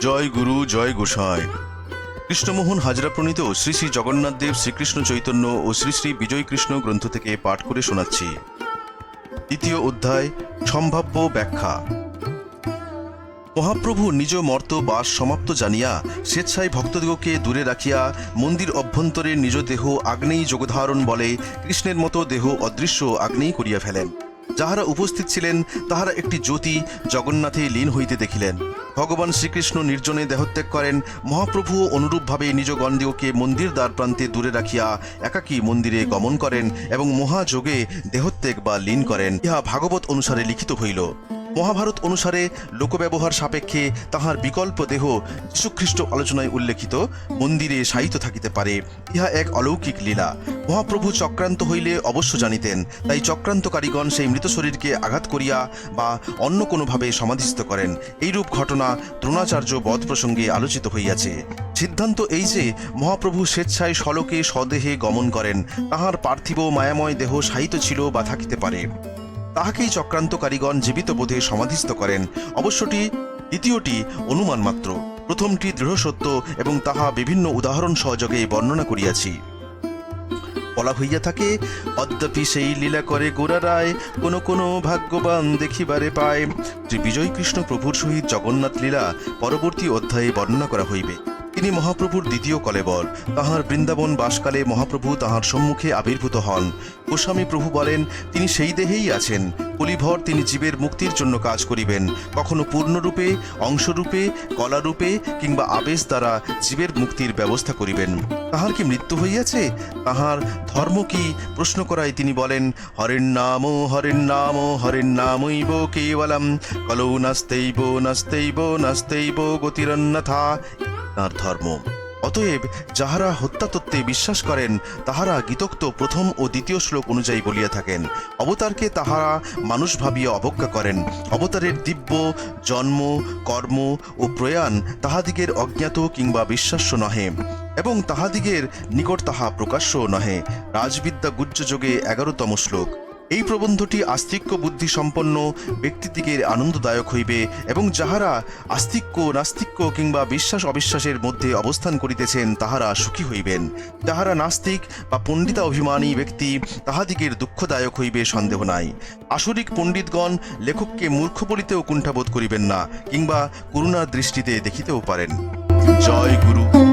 জয় গুরু, জয় গোসাই। কৃষ্ণমোহন হাজরা প্রণীত শ্রী শ্রী জগন্নাথ দেব শ্রীকৃষ্ণ চৈতন্য ও শ্রী শ্রী বিজয় কৃষ্ণ গ্রন্থ থেকে পাঠ করে শোনাচ্ছি। দ্বিতীয় অধ্যায়, সম্ভাব্য ব্যাখ্যা। মহাপ্রভু নিজ মর্ত বাস সমাপ্ত জানিয়া স্বেচ্ছায় ভক্তদিগকে দূরে রাখিয়া মন্দির অভ্যন্তরে নিজ দেহ আগ্নেয়ী যোগধারণ বলে কৃষ্ণের মতো দেহ অদৃশ্য আগ্নেয়ী করিয়া ফেলেন। যাহারা উপস্থিত ছিলেন, তাহারা একটি জ্যোতি জগন্নাথে লীন হইতে দেখিলেন। ভগবান শ্রীকৃষ্ণ নির্জনে দেহত্যাগ করেন, মহাপ্রভু অনুরূপভাবে নিজ গণদিওকে মন্দির দ্বার প্রান্তে দূরে রাখিয়া একাকী মন্দিরে গমন করেন এবং মহাযোগে দেহত্যাগ বা লীন করেন, ইহা ভাগবত অনুসারে লিখিত হইল। মহাভারত অনুসারে লোকব্যবহার সাপেক্ষে তাহার বিকল্প দেহ যীশুখ্রিস্ট আলোচনায় উল্লেখিত মন্দিরে শায়িত থাকিতে পারে, ইহা এক অলৌকিক লীলা। মহাপ্রভু চক্রান্ত হইলে অবশ্য জানিতেন, তাই চক্রান্তকারীগণ সেই মৃত শরীরকে আঘাত করিয়া বা অন্য কোনোভাবে সমাধিস্থ করেন। এইরূপ ঘটনা দ্রোণাচার্য বধ প্রসঙ্গে আলোচিত হইয়াছে। সিদ্ধান্ত এই যে, মহাপ্রভু স্বেচ্ছায় সলকে স্বদেহে গমন করেন, তাহার পার্থিব মায়াময় দেহ শায়িত ছিল বা থাকিতে পারে। তাহাকেই চক্রান্তকারীগণ জীবিত বোধে সমাধিস্থ করেন। অবশ্যটি দ্বিতীয়টি অনুমান মাত্র। প্রথমটি দৃঢ় সত্য এবং তাহা বিভিন্ন উদাহরণ সহযোগে বর্ণনা করিয়াছি। বলা হইয়া থাকে, অদ্যাপি সেই লীলা করে গোরা রায়, কোন কোন ভাগ্যবান দেখিবারে পায়। শ্রী বিজয় কৃষ্ণ প্রভুর সহিত জগন্নাথ লীলা পরবর্তী অধ্যায়ে বর্ণনা করা হইবে। তিনি মহাপ্রভুর দ্বিতীয় কলেবর। তাহার বৃন্দাবন বাসকালে মহাপ্রভু তাহার সম্মুখে আবির্ভূত হন। গোস্বামী প্রভু বলেন, তিনি সেই দেহেই আছেন। কলিভর তিনি জীবের মুক্তির জন্য কাজ করিবেন। কখনো পূর্ণরূপে, অংশরূপে, কলারূপে কিংবা আবেশ দ্বারা জীবের মুক্তির ব্যবস্থা করিবেন। তাহার কি মৃত্যু হইয়াছে? তাহার ধর্ম কি? প্রশ্ন করায় তিনি বলেন, হরের নাম হরের নাম, হরের নামৈব কেবলম। কলৌ নাস্তেইব নাস্তেইব নাস্তেইব গতিরন্যথা। তাঁর ধর্ম। অতএব যাহারা হত্যাতত্ত্বে বিশ্বাস করেন, তাহারা গীতোক্ত প্রথম ও দ্বিতীয় শ্লোক অনুযায়ী বলিয়া থাকেন। অবতারকে তাহারা মানুষ ভাবিয়া অবজ্ঞা করেন। অবতারের দিব্য জন্ম, কর্ম ও প্রয়াণ তাহাদিগের অজ্ঞাত কিংবা বিশ্বাস্য নহে এবং তাহাদিগের নিকট তাহা প্রকাশ্য নহে। রাজবিদ্যা গুজ্জযোগে এগারোতম শ্লোক। এই প্রবন্ধটি আস্তিক্য বুদ্ধি সম্পন্ন ব্যক্তিদিগের আনন্দদায়ক হইবে এবং যাহারা আস্তিক্য, নাস্তিক্য কিংবা বিশ্বাস অবিশ্বাসের মধ্যে অবস্থান করিতেছেন, তাহারা সুখী হইবেন। যাহারা নাস্তিক বা পণ্ডিতা অভিমানী ব্যক্তি, তাহাদিগের দুঃখদায়ক হইবে সন্দেহ নাই। আসরিক পণ্ডিতগণ লেখককে মূর্খ বলিতেও কুণ্ঠাবোধ করিবেন না, কিংবা করুণার দৃষ্টিতে দেখিতেও পারেন। জয় গুরু।